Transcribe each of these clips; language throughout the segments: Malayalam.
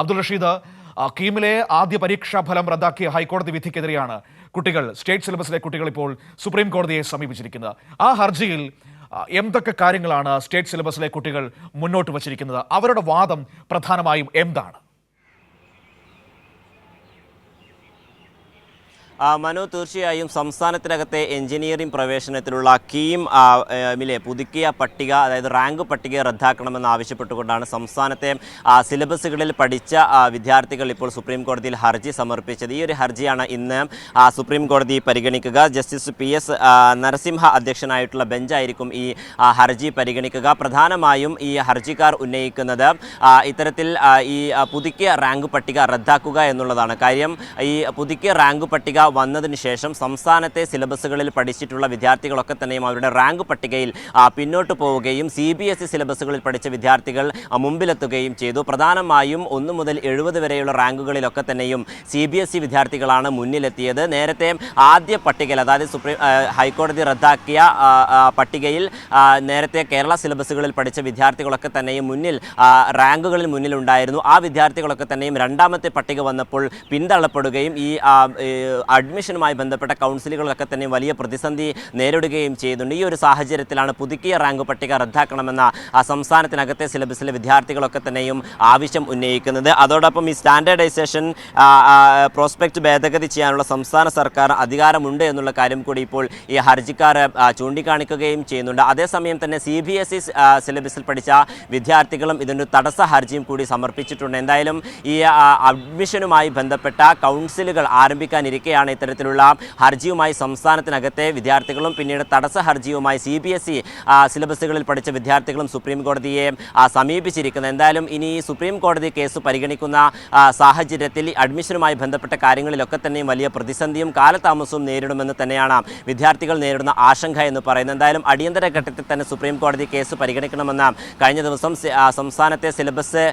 അബ്ദുൾ റഷീദ് കീമിലെ ആദ്യ പരീക്ഷാ ഫലം റദ്ദാക്കിയ ഹൈക്കോടതി വിധിക്കെതിരെയാണ് കുട്ടികൾ സ്റ്റേറ്റ് സിലബസിലെ കുട്ടികൾ ഇപ്പോൾ സുപ്രീം കോടതിയെ സമീപിച്ചിരിക്കുന്നത്. ആ ഹർജിയിൽ എന്തൊക്കെ കാര്യങ്ങളാണ് സ്റ്റേറ്റ് സിലബസിലെ കുട്ടികൾ മുന്നോട്ട് വച്ചിരിക്കുന്നത്? അവരുടെ വാദം പ്രധാനമായും എന്താണ്? മനു തീർച്ചയായും സംസ്ഥാനത്തിനകത്തെ എഞ്ചിനീയറിംഗ് പ്രവേശനത്തിലുള്ള കീം മിലെ പുതുക്കിയ പട്ടിക അതായത് റാങ്ക് പട്ടിക റദ്ദാക്കണമെന്ന് ആവശ്യപ്പെട്ടുകൊണ്ടാണ് സംസ്ഥാനത്തെ സിലബസുകളിൽ പഠിച്ച വിദ്യാർത്ഥികൾ ഇപ്പോൾ സുപ്രീം കോടതിയിൽ ഹർജി സമർപ്പിച്ചത്. ഈ ഒരു ഹർജിയാണ് ഇന്ന് സുപ്രീം കോടതി പരിഗണിക്കുക. ജസ്റ്റിസ് പി എസ് നരസിംഹ അധ്യക്ഷനായിട്ടുള്ള ബെഞ്ചായിരിക്കും ഈ ഹർജി പരിഗണിക്കുക. പ്രധാനമായും ഈ ഹർജിക്കാർ ഉന്നയിക്കുന്നത് ഇത്തരത്തിൽ ഈ പുതുക്കിയ റാങ്ക് പട്ടിക റദ്ദാക്കുക എന്നുള്ളതാണ്. കാര്യം ഈ പുതുക്കിയ റാങ്ക് പട്ടിക വന്നതിന് ശേഷം സംസ്ഥാനത്തെ സിലബസുകളിൽ പഠിച്ചിട്ടുള്ള വിദ്യാർത്ഥികളൊക്കെ തന്നെയും അവരുടെ റാങ്ക് പട്ടികയിൽ പിന്നോട്ട് പോവുകയും സി ബി എസ് ഇ സിലബസുകളിൽ പഠിച്ച വിദ്യാർത്ഥികൾ മുമ്പിലെത്തുകയും ചെയ്തു. പ്രധാനമായും ഒന്ന് മുതൽ എഴുപത് വരെയുള്ള റാങ്കുകളിലൊക്കെ തന്നെയും സി ബി എസ് ഇ വിദ്യാർത്ഥികളാണ് മുന്നിലെത്തിയത്. നേരത്തെ ആദ്യ പട്ടികയിൽ അതായത് സുപ്രീം ഹൈക്കോടതി റദ്ദാക്കിയ പട്ടികയിൽ നേരത്തെ കേരള സിലബസുകളിൽ പഠിച്ച വിദ്യാർത്ഥികളൊക്കെ തന്നെയും മുന്നിൽ റാങ്കുകളിൽ മുന്നിലുണ്ടായിരുന്നു. ആ വിദ്യാർത്ഥികളൊക്കെ തന്നെയും രണ്ടാമത്തെ പട്ടിക വന്നപ്പോൾ പിന്തള്ളപ്പെടുകയും ഈ അഡ്മിഷനുമായി ബന്ധപ്പെട്ട കൗൺസിലുകളൊക്കെ തന്നെ വലിയ പ്രതിസന്ധി നേരിടുകയും ചെയ്യുന്നുണ്ട് ഈ ഒരു സാഹചര്യത്തിലാണ് പുതുക്കിയ റാങ്ക് പട്ടിക റദ്ദാക്കണമെന്ന സംസ്ഥാനത്തിനകത്തെ സിലബസിലെ വിദ്യാർത്ഥികളൊക്കെ തന്നെയും ആവശ്യം ഉന്നയിക്കുന്നത്. അതോടൊപ്പം ഈ സ്റ്റാൻഡേർഡൈസേഷൻ പ്രോസ്പെക്റ്റ് ഭേദഗതി ചെയ്യാനുള്ള സംസ്ഥാന സർക്കാർ അധികാരമുണ്ട് എന്നുള്ള കാര്യം കൂടി ഇപ്പോൾ ഈ ഹർജിക്കാർ ചൂണ്ടിക്കാണിക്കുകയും ചെയ്യുന്നുണ്ട്. അതേസമയം തന്നെ സി ബി എസ് ഇ സിലബസിൽ പഠിച്ച വിദ്യാർത്ഥികളും ഇതിന്റെ തടസ്സ ഹർജിയും കൂടി സമർപ്പിച്ചിട്ടുണ്ട്. എന്തായാലും ഈ അഡ്മിഷനുമായി ബന്ധപ്പെട്ട കൗൺസിലുകൾ ആരംഭിക്കാനിരിക്കെയാണ് ഇത്തരത്തിലുള്ള ഹർജിയുമായി സംസ്ഥാനത്തിനകത്തെ വിദ്യാർത്ഥികളും പിന്നീട് തടസ്സ ഹർജിയുമായി സി ബി എസ് ഇ സിലബസുകളിൽ പഠിച്ച വിദ്യാർത്ഥികളും സുപ്രീം കോടതിയെ സമീപിച്ചിരിക്കുന്നത് എന്തായാലും ഇനി സുപ്രീം കോടതി കേസ് പരിഗണിക്കുന്ന സാഹചര്യത്തിൽ അഡ്മിഷനുമായി ബന്ധപ്പെട്ട കാര്യങ്ങളിലൊക്കെ തന്നെയും വലിയ പ്രതിസന്ധിയും കാലതാമസവും നേരിടുമെന്ന് തന്നെയാണ് വിദ്യാർത്ഥികൾ നേരിടുന്ന ആശങ്ക എന്ന് പറയുന്നത്. എന്തായാലും അടിയന്തര ഘട്ടത്തിൽ തന്നെ സുപ്രീം കോടതി കേസ് പരിഗണിക്കണമെന്ന് കഴിഞ്ഞ ദിവസം സംസ്ഥാനത്തെ സിലബസ്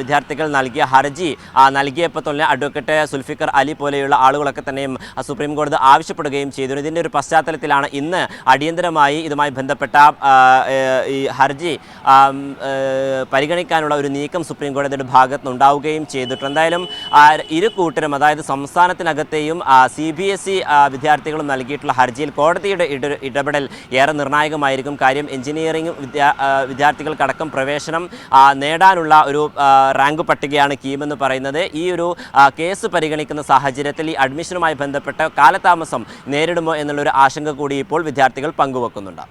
വിദ്യാർത്ഥികൾ നൽകിയ ഹർജി നൽകിയപ്പോൾ തന്നെ അഡ്വക്കേറ്റ് സുൽഫിക്കർ അലി പോലെയുള്ള ആളുകളൊക്കെ തന്നെയും സുപ്രീം കോടതി ആവശ്യപ്പെടുകയും ചെയ്തു. ഇതിന്റെ ഒരു പശ്ചാത്തലത്തിലാണ് ഇന്ന് അടിയന്തരമായി ഇതുമായി ബന്ധപ്പെട്ട ഈ ഹർജി പരിഗണിക്കാനുള്ള ഒരു നീക്കം സുപ്രീം കോടതിയുടെ ഭാഗത്ത് നിന്നുണ്ടാവുകയും ചെയ്തിട്ടുണ്ട്. എന്തായാലും ഇരു കൂട്ടരും അതായത് സംസ്ഥാനത്തിനകത്തെയും സി ബി എസ് ഇ വിദ്യാർത്ഥികളും നൽകിയിട്ടുള്ള ഹർജിയിൽ കോടതിയുടെ ഇട- ഇടപെടൽ ഏറെ നിർണായകമായിരിക്കും. കാര്യം എഞ്ചിനീയറിംഗ് വിദ്യാ വിദ്യാർത്ഥികൾക്കടക്കം പ്രവേശനം നേടാനുള്ള ഒരു റാങ്ക് പട്ടികയാണ് കീമെന്ന് പറയുന്നത്. ഈ ഒരു കേസ് പരിഗണിക്കുന്ന സാഹചര്യത്തിൽ ഈ അഡ്മിഷനുമായി ബന്ധപ്പെട്ട കാലതാമസം നേരിടുമോ എന്നുള്ളൊരു ആശങ്ക കൂടി ഇപ്പോൾ വിദ്യാർത്ഥികൾ പങ്കുവെക്കുന്നുണ്ട്.